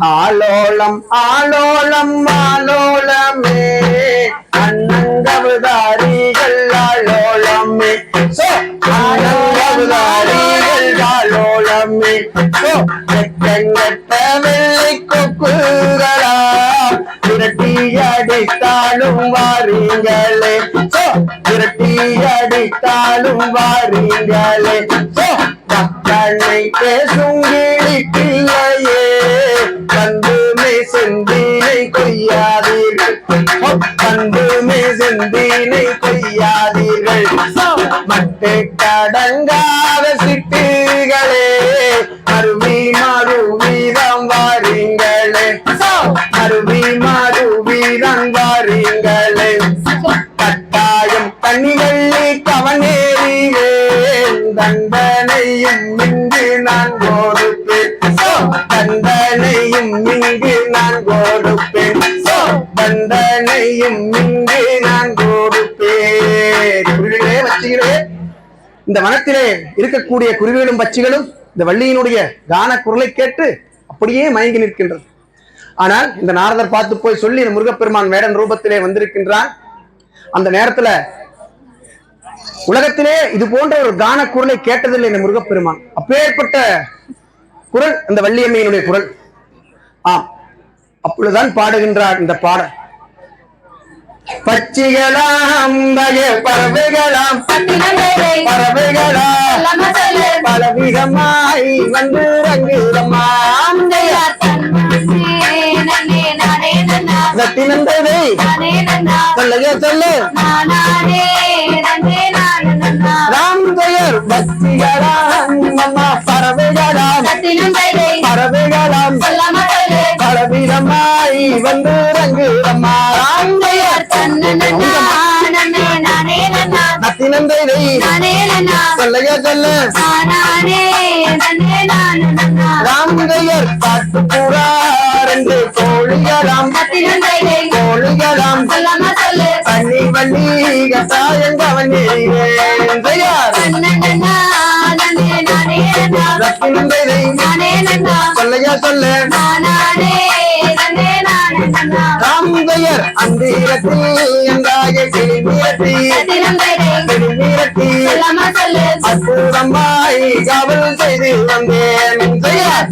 ஆலோலம் ஆலோலம் ஆலோலமே. அண்ணங்கவுதாரிகள் ஆலோலமே. So அண்ணங்கவுதாரிகள் ஆலோலமே. So வெட்டங்கட்ட வெள்ளை கொக்குகளா. திரட்டி அடித்தாலும் வாரீங்களே. சோ விரட்டி அடித்தாலும் வாரீங்களே. சோ மக்களை பேசும் செய்யாதீர்கள் மட்டு கடங்காத சிட்டுகளே அருவி மாறு வீதம் வாரீங்களே. அருவி மாறு வீதம் வாரீங்களே. கட்டாயம் கண்ணிவள்ளி கவனேறியே. தண்டனையும் இங்கு நான் கொடுப்பேன். தண்டனையும் இங்கு நான் கொடுப்பேன். தண்டனையும் இங்கு இந்த வனத்திலே இருக்கக்கூடிய குருவிகளும் பச்சிகளும் இந்த வள்ளியினுடைய கான குரலை கேட்டு அப்படியே மயங்கி நிற்கின்றது. ஆனால் இந்த நாரதர் பார்த்து போய் சொல்லி இந்த முருகப்பெருமான் வேடன் ரூபத்திலே வந்திருக்கின்றான் அந்த நேரத்துல உலகத்திலே இது போன்ற ஒரு கான குரலை கேட்டதில்லை இந்த முருகப்பெருமான். அப்பேற்பட்ட குரல் அந்த வள்ளியம்மையினுடைய குரல். ஆம். அப்பொழுதுதான் பாடுகின்றார் இந்த பாடல். பச்சிகளாம் பறவைகளாம் பறவைகளாம். பலவிதமாய் வந்து ரங்குதமாம். ரத்தினந்ததை சொல்லுங்க சொல்லு. ராம் ஜெயர் பக்திகளாம் பறவைகளாம். பறவைகளாம். பலவிதமாய் வந்து ரங்குதம்மா. ராம் ஜெயர் ரத்தினந்ததை சொல்லுங்க சொல்லு பாட்டு பூரா ரெண்டு கோழிகளாம் கோழிகளாம் பண்ணி பண்ணி கட்டாயங்கவன் ஜெயார் சொல்லையா சொல்ல பெயர் அந்தீரத்தில் என்றாய கிளிமீரத்தி கிளிமீரத்தி அற்புதமாய் காவல் செய்து வந்தேன் பெயர்.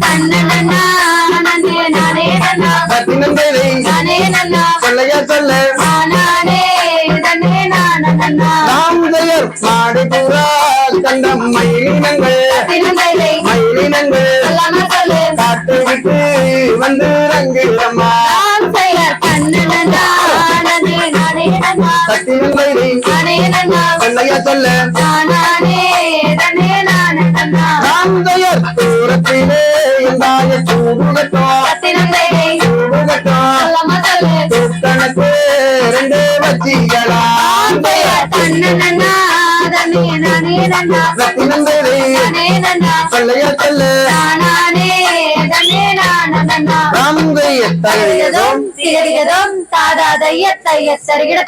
ரத்தினந்ததை சொல்லையா சொல்லு. ராம்ஜெயர் மாடு பூரா கண்டம் மயிலினங்கள். மயிலினங்கள். காத்து விட்டு வந்து ரங்குதம்மா சத்தியங்களை சொல்லையா சொல்ல ராம்ஜெயர் தூரத்திலே என்றாய சூடுகட்டோ சூடுகட்டோ தூக்கணக்கு ரெண்டு சொல்ல ఎత్తగదిగదం తిగదిగదం తాదాదయ్య తయ్య సరిగిడ